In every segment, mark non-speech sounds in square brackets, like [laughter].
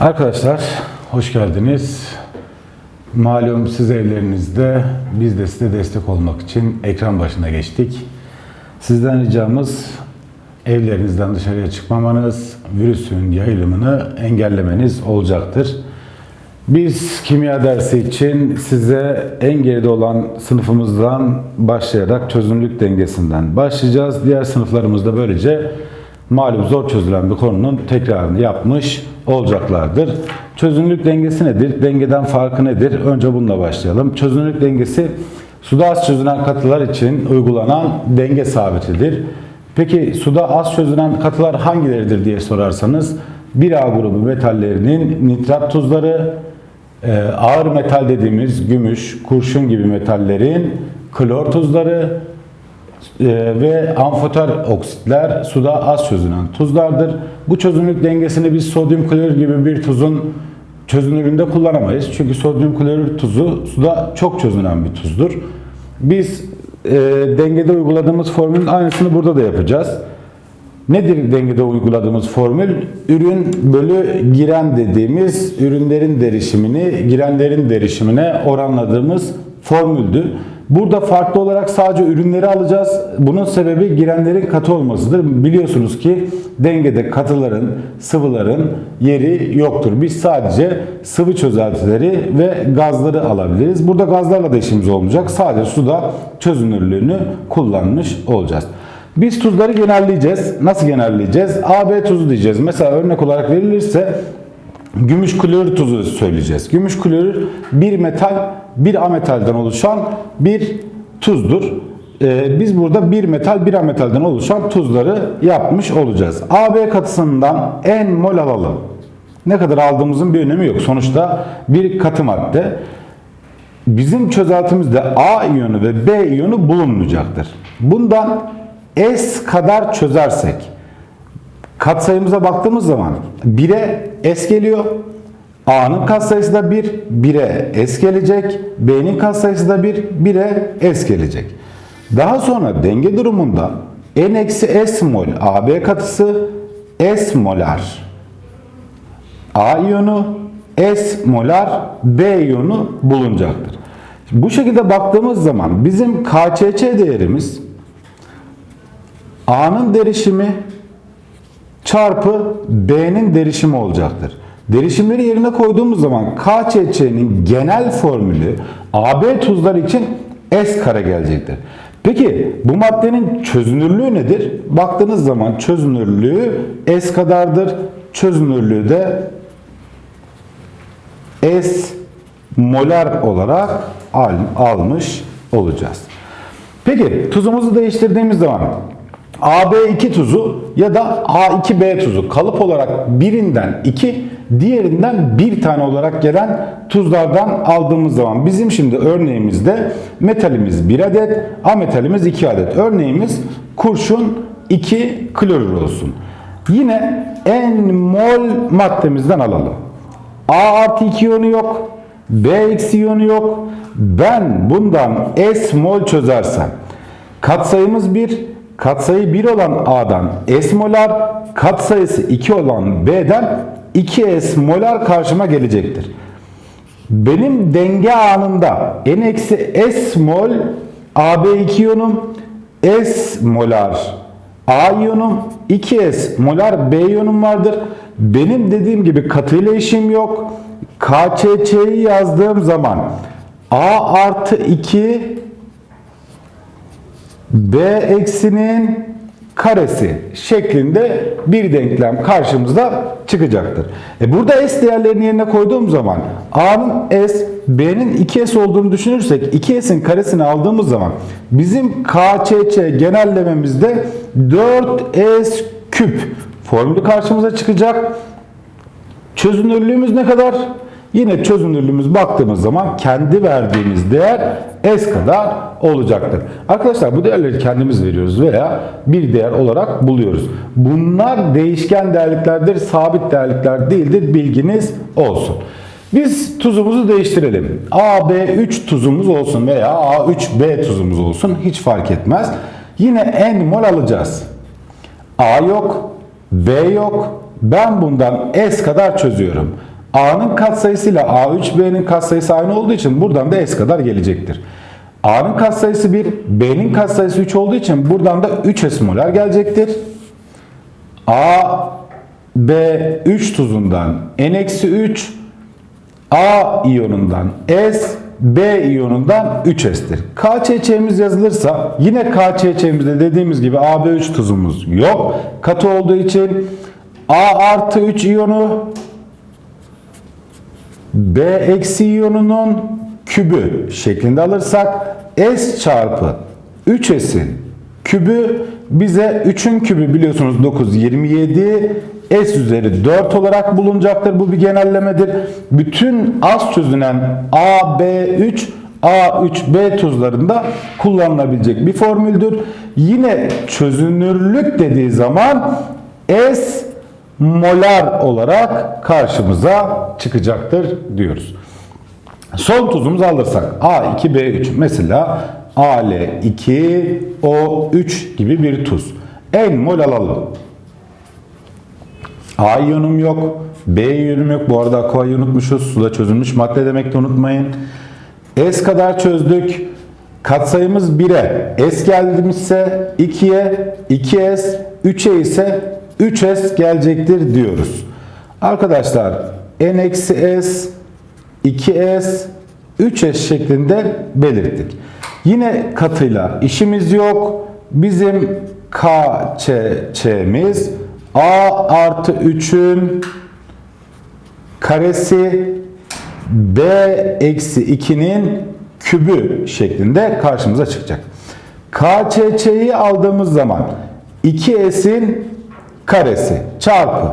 Arkadaşlar hoş geldiniz. Malum siz evlerinizde biz de size destek olmak için ekran başına geçtik. Sizden ricamız evlerinizden dışarıya çıkmamanız, virüsün yayılımını engellemeniz olacaktır. Biz kimya dersi için size en geride olan sınıfımızdan başlayarak çözünürlük dengesinden başlayacağız. Diğer sınıflarımızda böylece malum zor çözülen bir konunun tekrarını yapmış olacaklardır. Çözünürlük dengesi nedir? Dengeden farkı nedir? Önce bununla başlayalım. Çözünürlük dengesi suda az çözünen katılar için uygulanan denge sabitidir. Peki suda az çözünen katılar hangileridir diye sorarsanız 1A grubu metallerinin nitrat tuzları, e, ağır metal dediğimiz gümüş, kurşun gibi metallerin klor tuzları ve amfoter oksitler suda az çözünen tuzlardır. Bu çözünürlük dengesini biz sodyum klorür gibi bir tuzun çözünürlüğünde kullanamayız. Çünkü sodyum klorür tuzu suda çok çözünen bir tuzdur. Biz e, dengede uyguladığımız formülün aynısını burada da yapacağız. Nedir dengede uyguladığımız formül? Ürün bölü giren dediğimiz ürünlerin derişimini girenlerin derişimine oranladığımız formüldü. Burada farklı olarak sadece ürünleri alacağız. Bunun sebebi girenlerin katı olmasıdır. Biliyorsunuz ki dengede katıların, sıvıların yeri yoktur. Biz sadece sıvı çözeltileri ve gazları alabiliriz. Burada gazlarla da işimiz olmayacak. Sadece suda çözünürlüğünü kullanmış olacağız. Biz tuzları genelleyeceğiz. Nasıl genelleyeceğiz? AB tuzu diyeceğiz. Mesela örnek olarak verilirse gümüş klorür tuzu söyleyeceğiz. Gümüş klorür bir metal, bir ametalden oluşan bir tuzdur. Ee, biz burada bir metal, bir ametalden oluşan tuzları yapmış olacağız. AB katısından en mol alalım. Ne kadar aldığımızın bir önemi yok. Sonuçta bir katı madde. Bizim çözeltimizde A iyonu ve B iyonu bulunmayacaktır. Bundan S kadar çözersek katsayımıza baktığımız zaman 1'e S geliyor. A'nın katsayısı da 1, 1'e S gelecek. B'nin katsayısı da 1, 1'e S gelecek. Daha sonra denge durumunda N-S mol AB katısı S molar A iyonu S molar B iyonu bulunacaktır. Bu şekilde baktığımız zaman bizim KÇÇ değerimiz A'nın derişimi çarpı B'nin derişimi olacaktır. Derişimleri yerine koyduğumuz zaman KÇÇ'nin genel formülü AB tuzlar için S kare gelecektir. Peki bu maddenin çözünürlüğü nedir? Baktığınız zaman çözünürlüğü S kadardır. Çözünürlüğü de S molar olarak al, almış olacağız. Peki tuzumuzu değiştirdiğimiz zaman AB2 tuzu ya da A2B tuzu kalıp olarak birinden 2 diğerinden bir tane olarak gelen tuzlardan aldığımız zaman bizim şimdi örneğimizde metalimiz 1 adet, ametalimiz 2 adet. Örneğimiz kurşun 2 klorür olsun. Yine en mol maddemizden alalım. A artı 2 iyonu yok. B eksi iyonu yok. Ben bundan S mol çözersem katsayımız 1, katsayı 1 olan A'dan S molar, katsayısı 2 olan B'den 2S molar karşıma gelecektir. Benim denge anında N eksi S mol AB2 iyonum, S molar A iyonum, 2S molar B iyonum vardır. Benim dediğim gibi katıyla işim yok. KÇÇ'yi yazdığım zaman A artı 2 B eksinin karesi şeklinde bir denklem karşımıza çıkacaktır. E burada S değerlerini yerine koyduğum zaman A'nın S, B'nin 2S olduğunu düşünürsek 2S'in karesini aldığımız zaman bizim KÇÇ genellememizde 4S küp formülü karşımıza çıkacak. Çözünürlüğümüz ne kadar? Yine çözünürlüğümüz baktığımız zaman kendi verdiğimiz değer S kadar olacaktır. Arkadaşlar bu değerleri kendimiz veriyoruz veya bir değer olarak buluyoruz. Bunlar değişken değerliklerdir, sabit değerlikler değildir. Bilginiz olsun. Biz tuzumuzu değiştirelim. AB3 tuzumuz olsun veya A3B tuzumuz olsun hiç fark etmez. Yine N mol alacağız. A yok, B yok. Ben bundan S kadar çözüyorum. A'nın katsayısıyla A3B'nin katsayısı aynı olduğu için buradan da S kadar gelecektir. A'nın katsayısı 1, B'nin katsayısı 3 olduğu için buradan da 3S molar gelecektir. A, B 3 tuzundan N-3, A iyonundan S, B iyonundan 3S'tir. KÇÇ'miz yazılırsa yine KÇÇ'mizde dediğimiz gibi AB3 tuzumuz yok. Katı olduğu için A artı 3 iyonu B eksi iyonunun kübü şeklinde alırsak S çarpı 3S'in kübü bize 3'ün kübü biliyorsunuz 9 27 S üzeri 4 olarak bulunacaktır. Bu bir genellemedir. Bütün az çözünen A, B3 A3B tuzlarında kullanılabilecek bir formüldür. Yine çözünürlük dediği zaman S molar olarak karşımıza çıkacaktır diyoruz. Son tuzumuzu alırsak A2B3 mesela Al2O3 gibi bir tuz. En mol alalım. A iyonum yok. B iyonum yok. Bu arada aqua'yı unutmuşuz. Suda çözülmüş madde demek de unutmayın. S kadar çözdük. Katsayımız 1'e. S geldiğimizse 2'ye, 2S, 3'e ise 3S gelecektir diyoruz. Arkadaşlar N-S, 2S, 3S şeklinde belirttik. Yine katıyla işimiz yok. Bizim KÇÇ'miz A artı 3'ün karesi B eksi 2'nin kübü şeklinde karşımıza çıkacak. KÇÇ'yi aldığımız zaman 2S'in karesi çarpı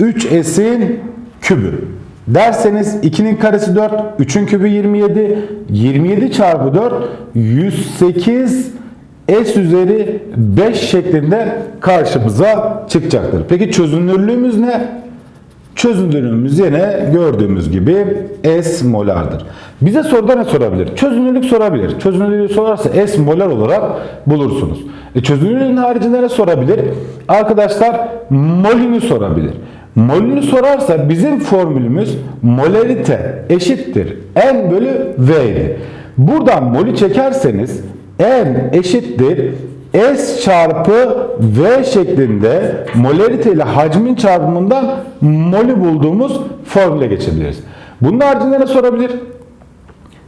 3S'in kübü. Derseniz 2'nin karesi 4, 3'ün kübü 27, 27 çarpı 4 108 S üzeri 5 şeklinde karşımıza çıkacaktır. Peki çözünürlüğümüz ne? Çözünürlüğümüz yine gördüğümüz gibi S molardır. Bize soruda ne sorabilir? Çözünürlük sorabilir. Çözünürlüğü sorarsa S molar olarak bulursunuz. E çözünürlüğün haricinde ne sorabilir? Arkadaşlar molünü sorabilir. Molünü sorarsa bizim formülümüz molarite eşittir N bölü V. Buradan molü çekerseniz N eşittir S çarpı V şeklinde molarite ile hacmin çarpımından molü bulduğumuz formüle geçebiliriz. Bunun haricinde ne sorabilir?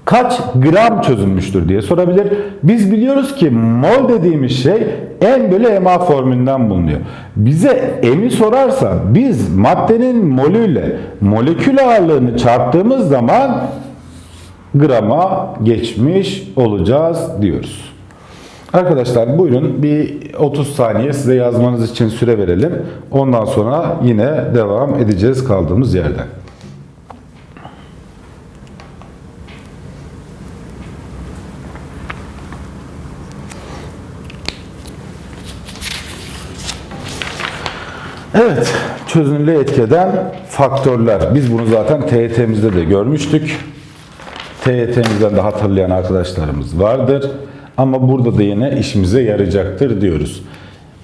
Kaç gram çözülmüştür diye sorabilir. Biz biliyoruz ki mol dediğimiz şey M bölü MA formülünden bulunuyor. Bize M'i sorarsa biz maddenin molüyle molekül ağırlığını çarptığımız zaman grama geçmiş olacağız diyoruz. Arkadaşlar buyurun bir 30 saniye size yazmanız için süre verelim. Ondan sonra yine devam edeceğiz kaldığımız yerden. Evet, çözünürlüğe etki eden faktörler. Biz bunu zaten TYT'mizde de görmüştük. TYT'mizden de hatırlayan arkadaşlarımız vardır. Ama burada da yine işimize yarayacaktır diyoruz.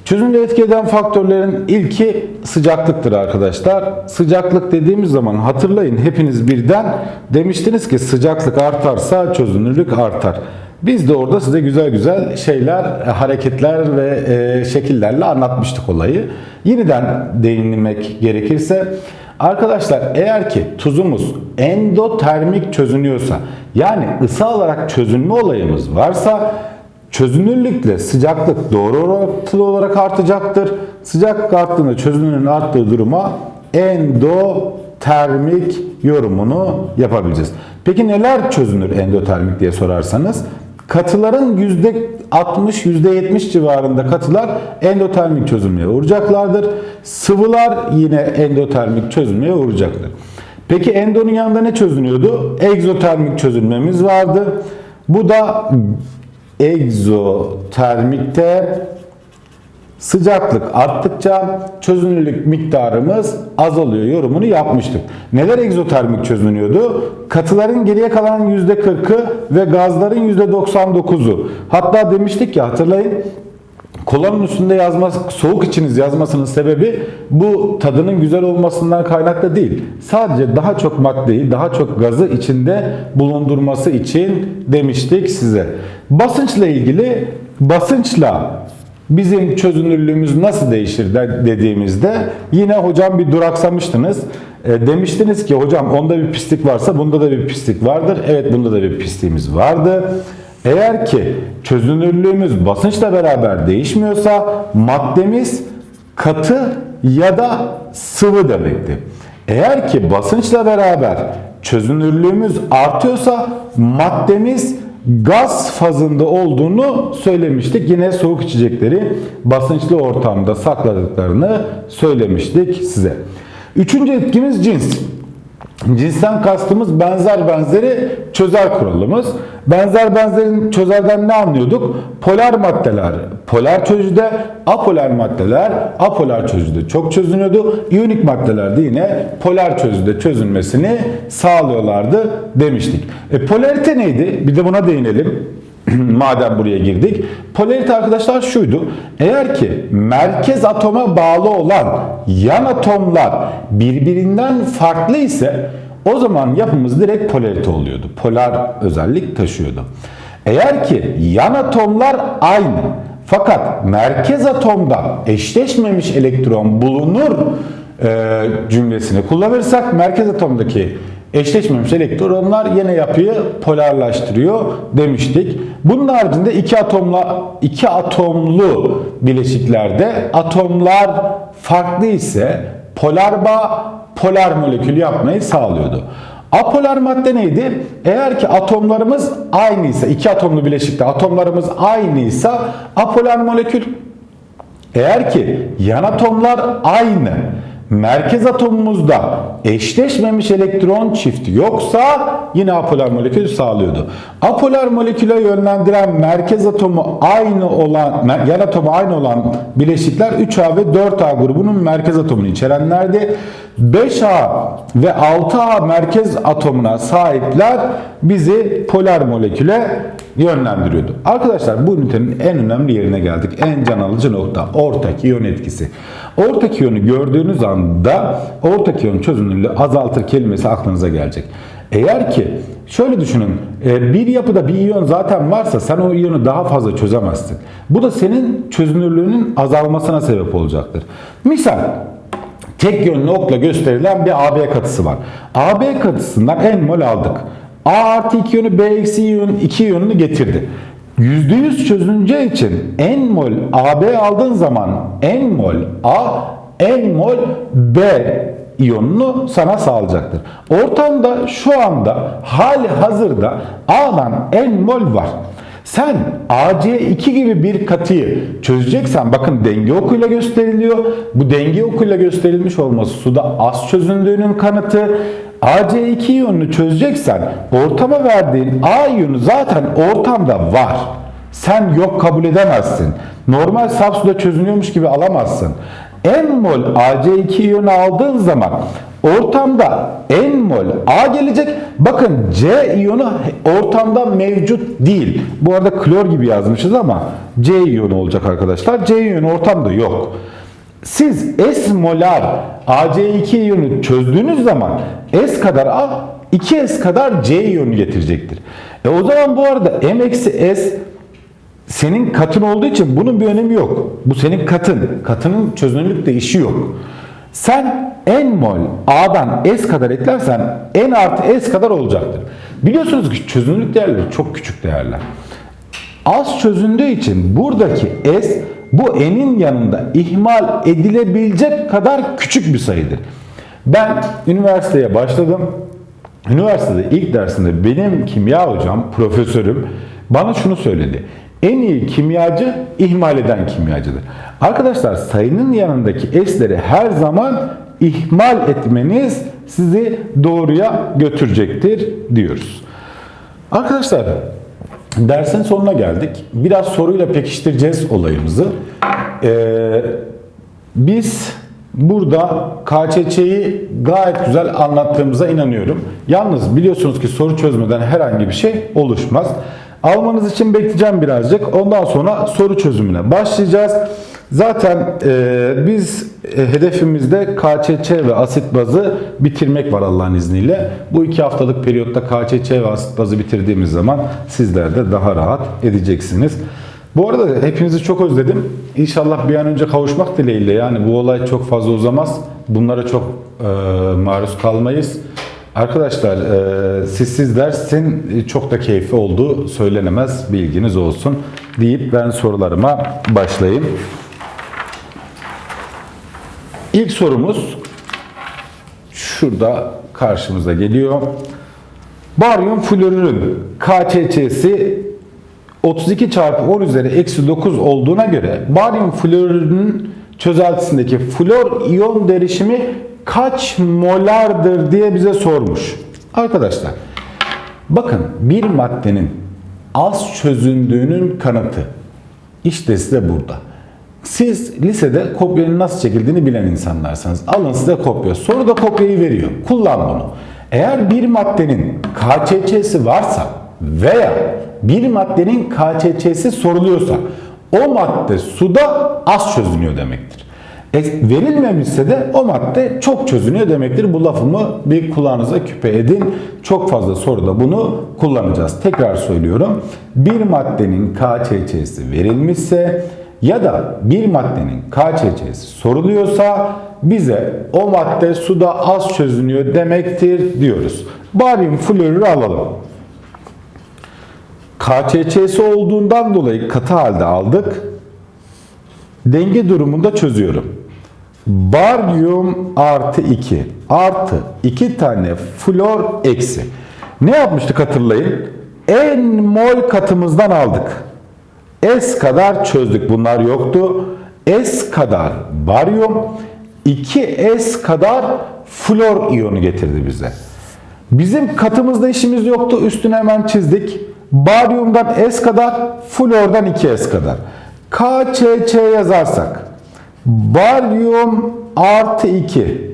Çözünürlüğe etki eden faktörlerin ilki sıcaklıktır arkadaşlar. Sıcaklık dediğimiz zaman hatırlayın hepiniz birden demiştiniz ki sıcaklık artarsa çözünürlük artar. Biz de orada size güzel güzel şeyler, hareketler ve e, şekillerle anlatmıştık olayı. Yeniden değinmek gerekirse arkadaşlar eğer ki tuzumuz endotermik çözünüyorsa yani ısı alarak çözünme olayımız varsa çözünürlükle sıcaklık doğru orantılı olarak artacaktır. Sıcaklık arttığında çözünürlüğün arttığı duruma endotermik yorumunu yapabileceğiz. Peki neler çözünür endotermik diye sorarsanız Katıların %60, %70 civarında katılar endotermik çözülmeye uğrayacaklardır. Sıvılar yine endotermik çözülmeye uğrayacaktır. Peki endonun yanında ne çözünüyordu? Egzotermik çözülmemiz vardı. Bu da egzotermikte Sıcaklık arttıkça çözünürlük miktarımız azalıyor yorumunu yapmıştık. Neler egzotermik çözünüyordu? Katıların geriye kalan %40'ı ve gazların %99'u. Hatta demiştik ki hatırlayın Kolanın üstünde yazması, soğuk içiniz yazmasının sebebi bu tadının güzel olmasından kaynaklı değil. Sadece daha çok maddeyi, daha çok gazı içinde bulundurması için demiştik size. Basınçla ilgili basınçla bizim çözünürlüğümüz nasıl değişir de- dediğimizde yine hocam bir duraksamıştınız. E, demiştiniz ki hocam onda bir pislik varsa bunda da bir pislik vardır. Evet bunda da bir pisliğimiz vardı. Eğer ki çözünürlüğümüz basınçla beraber değişmiyorsa maddemiz katı ya da sıvı demekti. Eğer ki basınçla beraber çözünürlüğümüz artıyorsa maddemiz gaz fazında olduğunu söylemiştik. Yine soğuk içecekleri basınçlı ortamda sakladıklarını söylemiştik size. Üçüncü etkimiz cins. Cinsten kastımız benzer benzeri çözer kuralımız. Benzer benzerin çözerden ne anlıyorduk? Polar maddeler polar çözüde, apolar maddeler apolar çözüde çok çözünüyordu. İyonik maddeler de yine polar çözüde çözünmesini sağlıyorlardı demiştik. E, polarite neydi? Bir de buna değinelim. [clears throat] Madem buraya girdik. Polarite arkadaşlar şuydu. Eğer ki merkez atoma bağlı olan yan atomlar birbirinden farklı ise o zaman yapımız direkt polarite oluyordu. Polar özellik taşıyordu. Eğer ki yan atomlar aynı fakat merkez atomda eşleşmemiş elektron bulunur e, cümlesini kullanırsak merkez atomdaki eşleşmemiş elektronlar yine yapıyı polarlaştırıyor demiştik. Bunun haricinde iki atomla iki atomlu bileşiklerde atomlar farklı ise polar bağ polar molekül yapmayı sağlıyordu. Apolar madde neydi? Eğer ki atomlarımız aynıysa, iki atomlu bileşikte atomlarımız aynıysa apolar molekül. Eğer ki yan atomlar aynı, merkez atomumuzda eşleşmemiş elektron çifti yoksa yine apolar molekül sağlıyordu. Apolar moleküle yönlendiren merkez atomu aynı olan, yan atomu aynı olan bileşikler 3A ve 4A grubunun merkez atomunu içerenlerdi. 5A ve 6A merkez atomuna sahipler bizi polar moleküle yönlendiriyordu. Arkadaşlar bu ünitenin en önemli yerine geldik. En can alıcı nokta ortak iyon etkisi. Ortak iyonu gördüğünüz anda ortak iyon çözünürlüğü azaltır kelimesi aklınıza gelecek. Eğer ki şöyle düşünün e, bir yapıda bir iyon zaten varsa sen o iyonu daha fazla çözemezsin. Bu da senin çözünürlüğünün azalmasına sebep olacaktır. Misal tek yönlü okla gösterilen bir AB katısı var. AB katısından n mol aldık. A artı 2 yönü B eksi yönü 2 yönünü getirdi. %100 çözüneceği için n mol AB aldığın zaman n mol A n mol B iyonunu sana sağlayacaktır. Ortamda şu anda hali hazırda A'dan n mol var. Sen AC2 gibi bir katıyı çözeceksen bakın denge okuyla gösteriliyor. Bu denge okuyla gösterilmiş olması suda az çözündüğünün kanıtı. AC2 iyonunu çözeceksen ortama verdiğin A iyonu zaten ortamda var. Sen yok kabul edemezsin. Normal saf suda çözünüyormuş gibi alamazsın. N mol AC2 iyonu aldığın zaman ortamda N mol A gelecek. Bakın C iyonu ortamda mevcut değil. Bu arada klor gibi yazmışız ama C iyonu olacak arkadaşlar. C iyonu ortamda yok. Siz S molar AC2 iyonu çözdüğünüz zaman S kadar A 2S kadar C iyonu getirecektir. E o zaman bu arada M eksi S senin katın olduğu için bunun bir önemi yok. Bu senin katın. Katının çözünürlükte işi yok. Sen n mol A'dan S kadar eklersen n artı S kadar olacaktır. Biliyorsunuz ki çözünürlük değerleri çok küçük değerler. Az çözündüğü için buradaki S bu n'in yanında ihmal edilebilecek kadar küçük bir sayıdır. Ben üniversiteye başladım. Üniversitede ilk dersinde benim kimya hocam, profesörüm bana şunu söyledi. En iyi kimyacı ihmal eden kimyacıdır. Arkadaşlar sayının yanındaki s'leri her zaman ihmal etmeniz sizi doğruya götürecektir diyoruz. Arkadaşlar dersin sonuna geldik. Biraz soruyla pekiştireceğiz olayımızı. Ee, biz burada KÇÇ'yi gayet güzel anlattığımıza inanıyorum. Yalnız biliyorsunuz ki soru çözmeden herhangi bir şey oluşmaz. Almanız için bekleyeceğim birazcık. Ondan sonra soru çözümüne başlayacağız. Zaten e, biz e, hedefimizde KÇÇ ve asit bazı bitirmek var Allah'ın izniyle. Bu iki haftalık periyotta KÇÇ ve asit bazı bitirdiğimiz zaman sizler de daha rahat edeceksiniz. Bu arada hepinizi çok özledim. İnşallah bir an önce kavuşmak dileğiyle yani bu olay çok fazla uzamaz. Bunlara çok e, maruz kalmayız. Arkadaşlar e, sizsiz dersin çok da keyifli olduğu söylenemez bilginiz olsun deyip ben sorularıma başlayayım. İlk sorumuz şurada karşımıza geliyor. Baryum florürün KÇÇ'si 32 çarpı 10 üzeri eksi 9 olduğuna göre baryum florürünün çözeltisindeki flor iyon derişimi kaç molardır diye bize sormuş. Arkadaşlar bakın bir maddenin az çözündüğünün kanıtı işte size burada. Siz lisede kopyanın nasıl çekildiğini bilen insanlarsınız. Alın size kopya. Soru da kopyayı veriyor. Kullan bunu. Eğer bir maddenin KÇÇ'si varsa veya bir maddenin KÇÇ'si soruluyorsa o madde suda az çözünüyor demektir. E, verilmemişse de o madde çok çözünüyor demektir. Bu lafımı bir kulağınıza küpe edin. Çok fazla soruda bunu kullanacağız. Tekrar söylüyorum. Bir maddenin KÇÇ'si verilmişse ya da bir maddenin KÇÇ'si soruluyorsa bize o madde suda az çözünüyor demektir diyoruz. Baryum florürü alalım. KÇÇ'si olduğundan dolayı katı halde aldık. Denge durumunda çözüyorum. Baryum artı 2 artı 2 tane flor eksi. Ne yapmıştık hatırlayın? En mol katımızdan aldık. S kadar çözdük. Bunlar yoktu. S kadar baryum, 2S kadar flor iyonu getirdi bize. Bizim katımızda işimiz yoktu. Üstüne hemen çizdik. Baryumdan S kadar, flordan 2S kadar. KÇÇ yazarsak baryum artı 2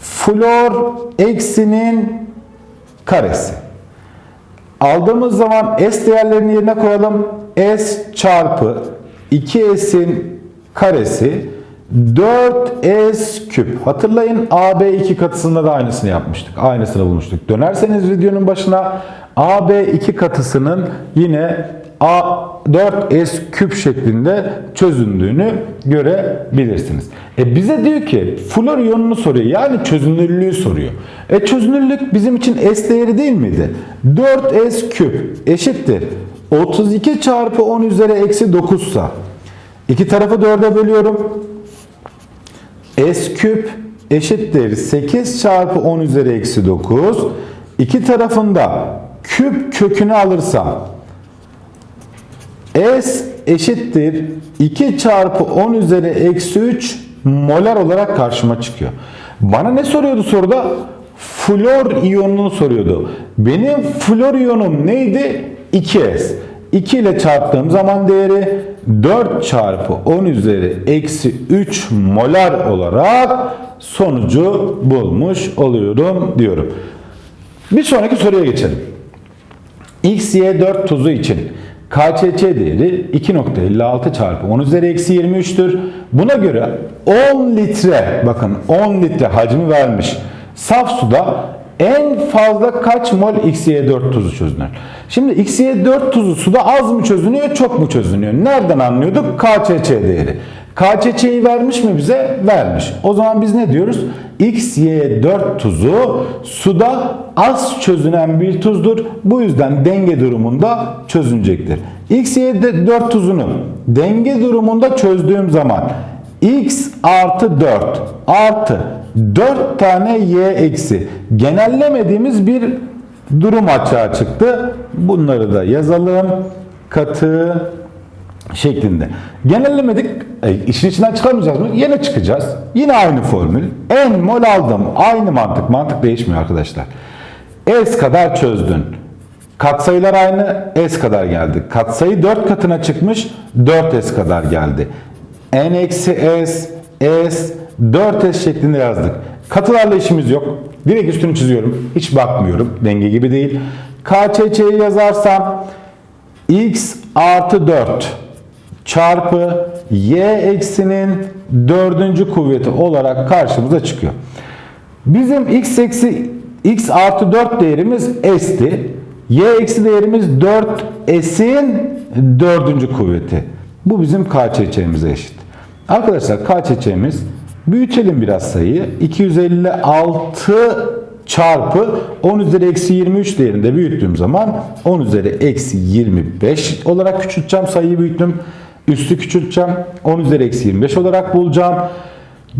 flor eksinin karesi. Aldığımız zaman S değerlerini yerine koyalım. S çarpı 2S'in karesi 4S küp. Hatırlayın AB 2 katısında da aynısını yapmıştık. Aynısını bulmuştuk. Dönerseniz videonun başına AB 2 katısının yine A 4S küp şeklinde çözündüğünü görebilirsiniz. E bize diyor ki flor iyonunu soruyor. Yani çözünürlüğü soruyor. E çözünürlük bizim için S değeri değil miydi? 4S küp eşittir. 32 çarpı 10 üzeri eksi 9 sa. İki tarafı 4'e bölüyorum. S küp eşittir 8 çarpı 10 üzeri eksi 9. İki tarafında küp kökünü alırsam S eşittir 2 çarpı 10 üzeri eksi 3 molar olarak karşıma çıkıyor. Bana ne soruyordu soruda? Flor iyonunu soruyordu. Benim flor iyonum neydi? 2S. 2 ile çarptığım zaman değeri 4 çarpı 10 üzeri eksi 3 molar olarak sonucu bulmuş oluyorum diyorum. Bir sonraki soruya geçelim. XY4 tuzu için KÇÇ değeri 2.56 çarpı 10 üzeri eksi 23'tür. Buna göre 10 litre bakın 10 litre hacmi vermiş saf suda en fazla kaç mol XY4 tuzu çözünür? Şimdi XY4 tuzu suda az mı çözünüyor çok mu çözünüyor? Nereden anlıyorduk? KÇÇ değeri. KÇÇ'yi vermiş mi bize? Vermiş. O zaman biz ne diyoruz? XY4 tuzu suda az çözünen bir tuzdur. Bu yüzden denge durumunda çözünecektir. XY4 tuzunu denge durumunda çözdüğüm zaman x artı 4 artı 4 tane y eksi genellemediğimiz bir durum açığa çıktı. Bunları da yazalım. Katı şeklinde. Genellemedik. E, işin içinden çıkamayacağız mı? Yine çıkacağız. Yine aynı formül. En mol aldım. Aynı mantık. Mantık değişmiyor arkadaşlar. S kadar çözdün. Katsayılar aynı. S kadar geldi. Katsayı 4 katına çıkmış. 4S kadar geldi. N eksi S, S, 4S şeklinde yazdık. Katılarla işimiz yok. Direkt üstünü çiziyorum. Hiç bakmıyorum. Denge gibi değil. KÇÇ'yi yazarsam x artı 4 çarpı y eksinin dördüncü kuvveti olarak karşımıza çıkıyor. Bizim x eksi x artı 4 değerimiz s'ti. Y eksi değerimiz 4 s'in dördüncü kuvveti. Bu bizim KÇÇ'mize eşit. Arkadaşlar KÇÇ'miz büyütelim biraz sayıyı. 256 çarpı 10 üzeri eksi 23 değerinde büyüttüğüm zaman 10 üzeri eksi 25 olarak küçülteceğim sayıyı büyüttüm. Üstü küçülteceğim. 10 üzeri eksi 25 olarak bulacağım.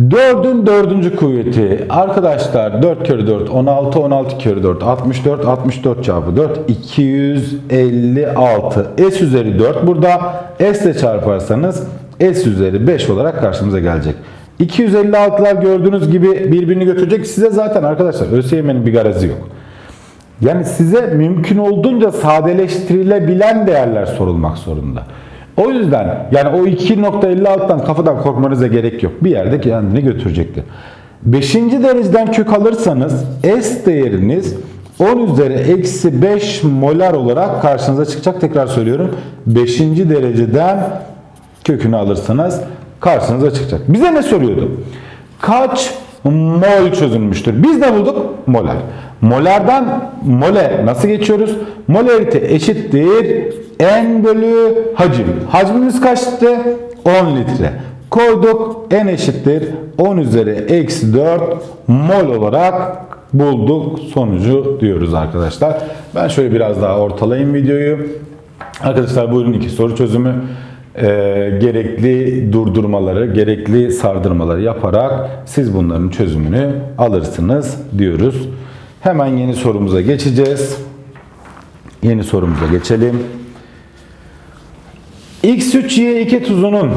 4'ün 4. kuvveti arkadaşlar 4 kere 4 16 16 kere 4 64 64 çarpı 4 256 s üzeri 4 burada s ile çarparsanız s üzeri 5 olarak karşımıza gelecek. 256'lar gördüğünüz gibi birbirini götürecek. Size zaten arkadaşlar ÖSYM'nin bir garezi yok. Yani size mümkün olduğunca sadeleştirilebilen değerler sorulmak zorunda. O yüzden yani o 2.56'dan kafadan korkmanıza gerek yok. Bir yerde kendini götürecektir. 5. dereceden kök alırsanız S değeriniz 10 üzeri eksi 5 molar olarak karşınıza çıkacak. Tekrar söylüyorum. 5. dereceden kökünü alırsanız karşınıza çıkacak. Bize ne soruyordu? Kaç mol çözülmüştür? Biz ne bulduk? Molar. Molardan mole nasıl geçiyoruz? Molarite eşittir n bölü hacim. Hacmimiz kaçtı? 10 litre. Koyduk n eşittir 10 üzeri eksi 4 mol olarak bulduk sonucu diyoruz arkadaşlar. Ben şöyle biraz daha ortalayayım videoyu. Arkadaşlar buyurun iki soru çözümü e, gerekli durdurmaları, gerekli sardırmaları yaparak siz bunların çözümünü alırsınız diyoruz. Hemen yeni sorumuza geçeceğiz. Yeni sorumuza geçelim. X3Y2 tuzunun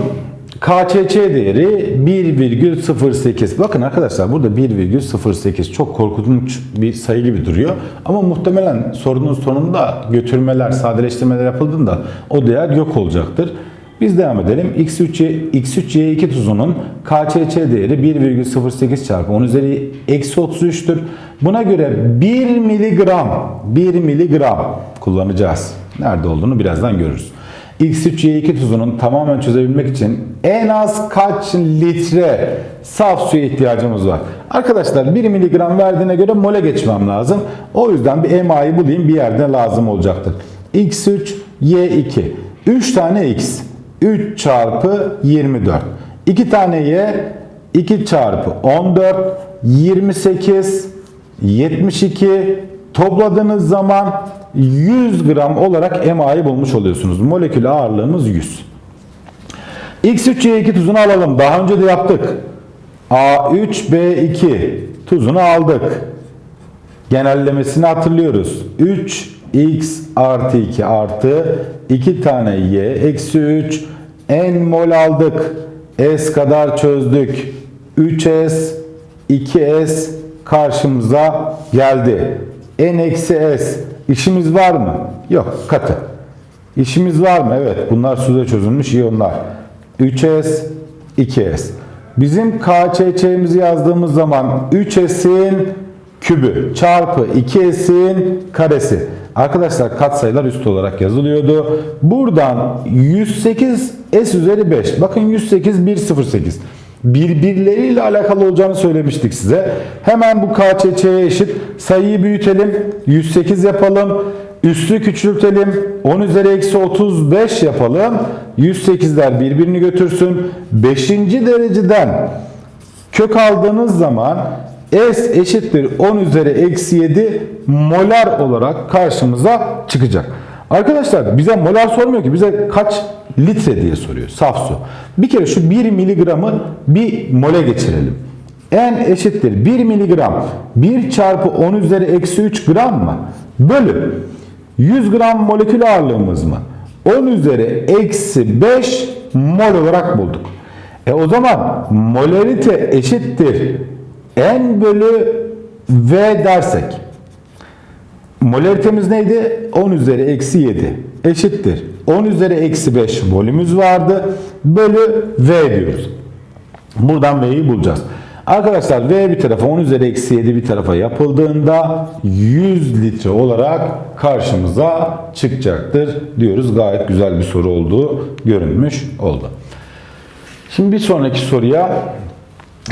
KÇÇ değeri 1,08. Bakın arkadaşlar burada 1,08 çok korkutunç bir sayı gibi duruyor. Ama muhtemelen sorunun sonunda götürmeler, sadeleştirmeler yapıldığında o değer yok olacaktır. Biz devam edelim. X3Y, X3Y2 tuzunun KÇÇ değeri 1,08 çarpı 10 üzeri eksi 33'tür. Buna göre 1 miligram 1 miligram kullanacağız. Nerede olduğunu birazdan görürüz. X3Y2 tuzunun tamamen çözebilmek için en az kaç litre saf suya ihtiyacımız var? Arkadaşlar 1 miligram verdiğine göre mole geçmem lazım. O yüzden bir MA'yı bulayım bir yerde lazım olacaktır. X3Y2 3 tane X 3 çarpı 24 2 tane Y 2 çarpı 14 28 72 topladığınız zaman 100 gram olarak MA'yı bulmuş oluyorsunuz. Molekül ağırlığımız 100. X3Y2 tuzunu alalım. Daha önce de yaptık. A3B2 tuzunu aldık. Genellemesini hatırlıyoruz. 3x artı 2 artı 2 tane y eksi 3 n mol aldık. S kadar çözdük. 3s 2s karşımıza geldi. n eksi s İşimiz var mı? Yok. Katı. İşimiz var mı? Evet. Bunlar suda çözülmüş iyonlar. 3s 2s. Bizim KÇÇ'mizi yazdığımız zaman 3s'in kübü çarpı 2s'in karesi. Arkadaşlar katsayılar üst olarak yazılıyordu. Buradan 108 s üzeri 5. Bakın 108 108 birbirleriyle alakalı olacağını söylemiştik size. Hemen bu KÇÇ'ye eşit sayıyı büyütelim. 108 yapalım. Üstü küçültelim. 10 üzeri eksi 35 yapalım. 108'ler birbirini götürsün. 5. dereceden kök aldığınız zaman S eşittir 10 üzeri eksi 7 molar olarak karşımıza çıkacak. Arkadaşlar bize molar sormuyor ki bize kaç litre diye soruyor saf su. Bir kere şu 1 miligramı bir mole geçirelim. N eşittir 1 miligram 1 çarpı 10 üzeri eksi 3 gram mı? Bölü 100 gram molekül ağırlığımız mı? 10 üzeri eksi 5 mol olarak bulduk. E o zaman molarite eşittir N bölü V dersek Molaritemiz neydi? 10 üzeri eksi 7 eşittir. 10 üzeri eksi 5 volümümüz vardı. Bölü V diyoruz. Buradan V'yi bulacağız. Arkadaşlar V bir tarafa 10 üzeri eksi 7 bir tarafa yapıldığında 100 litre olarak karşımıza çıkacaktır diyoruz. Gayet güzel bir soru olduğu görünmüş oldu. Şimdi bir sonraki soruya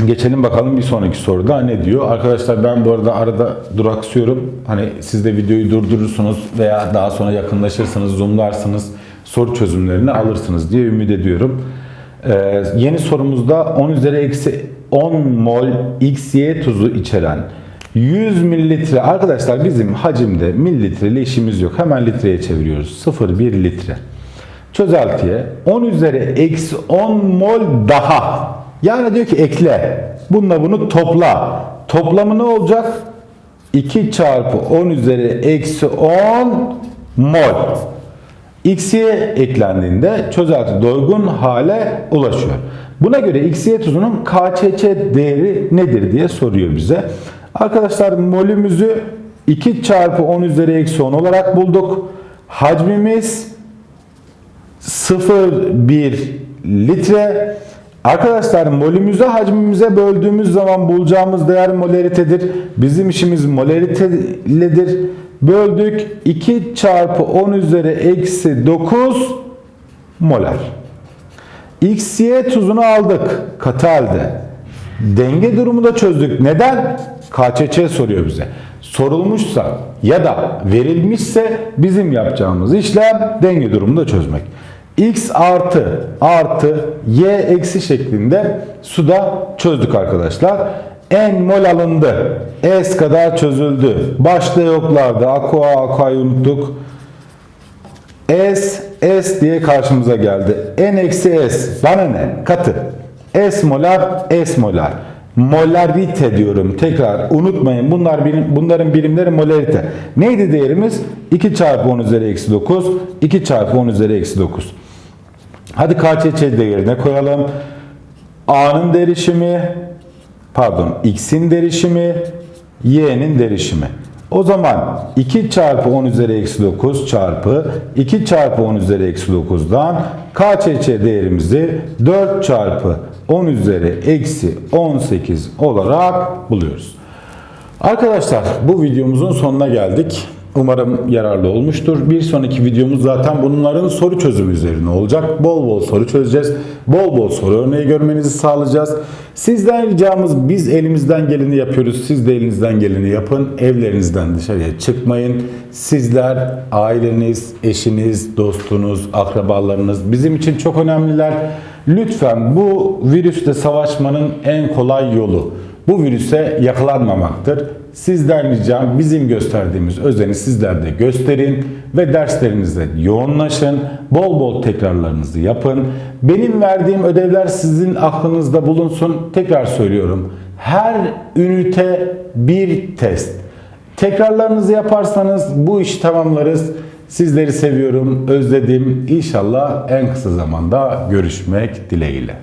geçelim bakalım bir sonraki soruda ne diyor. Arkadaşlar ben bu arada arada duraksıyorum. Hani siz de videoyu durdurursunuz veya daha sonra yakınlaşırsınız, zoomlarsınız, soru çözümlerini alırsınız diye ümit ediyorum. Ee, yeni sorumuzda 10 üzeri eksi 10 mol XY tuzu içeren 100 mililitre arkadaşlar bizim hacimde mililitre işimiz yok. Hemen litreye çeviriyoruz. 0,1 litre. Çözeltiye 10 üzeri eksi 10 mol daha. Yani diyor ki ekle. Bununla bunu topla. Toplamı ne olacak? 2 çarpı 10 üzeri eksi 10 mol. XY eklendiğinde çözelti doygun hale ulaşıyor. Buna göre XY tuzunun KÇÇ değeri nedir diye soruyor bize. Arkadaşlar molümüzü 2 çarpı 10 üzeri eksi 10 olarak bulduk. Hacmimiz 0,1 litre. Arkadaşlar molümüze hacmimize böldüğümüz zaman bulacağımız değer molaritedir. Bizim işimiz molaritedir. Böldük 2 çarpı 10 üzeri eksi 9 molar. XY tuzunu aldık katı halde. Denge durumu da çözdük. Neden? KÇÇ soruyor bize. Sorulmuşsa ya da verilmişse bizim yapacağımız işlem denge durumunu da çözmek. X artı artı Y eksi şeklinde suda çözdük arkadaşlar. N mol alındı. S kadar çözüldü. Başta yoklardı. Aqua aqua'yı unuttuk. S, S diye karşımıza geldi. N eksi S. Bana ne? Katı. S molar, S molar. Molarite diyorum. Tekrar unutmayın. Bunlar birim, bunların birimleri molarite. Neydi değerimiz? 2 çarpı 10 üzeri eksi 9. 2 çarpı 10 üzeri eksi 9. Hadi KÇÇ değerine koyalım. A'nın derişimi, pardon X'in derişimi, Y'nin derişimi. O zaman 2 çarpı 10 üzeri eksi 9 çarpı 2 çarpı 10 üzeri eksi 9'dan KÇÇ değerimizi 4 çarpı 10 üzeri eksi 18 olarak buluyoruz. Arkadaşlar bu videomuzun sonuna geldik. Umarım yararlı olmuştur. Bir sonraki videomuz zaten bunların soru çözümü üzerine olacak. Bol bol soru çözeceğiz. Bol bol soru örneği görmenizi sağlayacağız. Sizden ricamız biz elimizden geleni yapıyoruz. Siz de elinizden geleni yapın. Evlerinizden dışarıya çıkmayın. Sizler, aileniz, eşiniz, dostunuz, akrabalarınız bizim için çok önemliler. Lütfen bu virüste savaşmanın en kolay yolu bu virüse yakalanmamaktır. Sizden ricam bizim gösterdiğimiz özeni sizler de gösterin ve derslerinizde yoğunlaşın. Bol bol tekrarlarınızı yapın. Benim verdiğim ödevler sizin aklınızda bulunsun. Tekrar söylüyorum. Her ünite bir test. Tekrarlarınızı yaparsanız bu işi tamamlarız. Sizleri seviyorum, özledim. İnşallah en kısa zamanda görüşmek dileğiyle.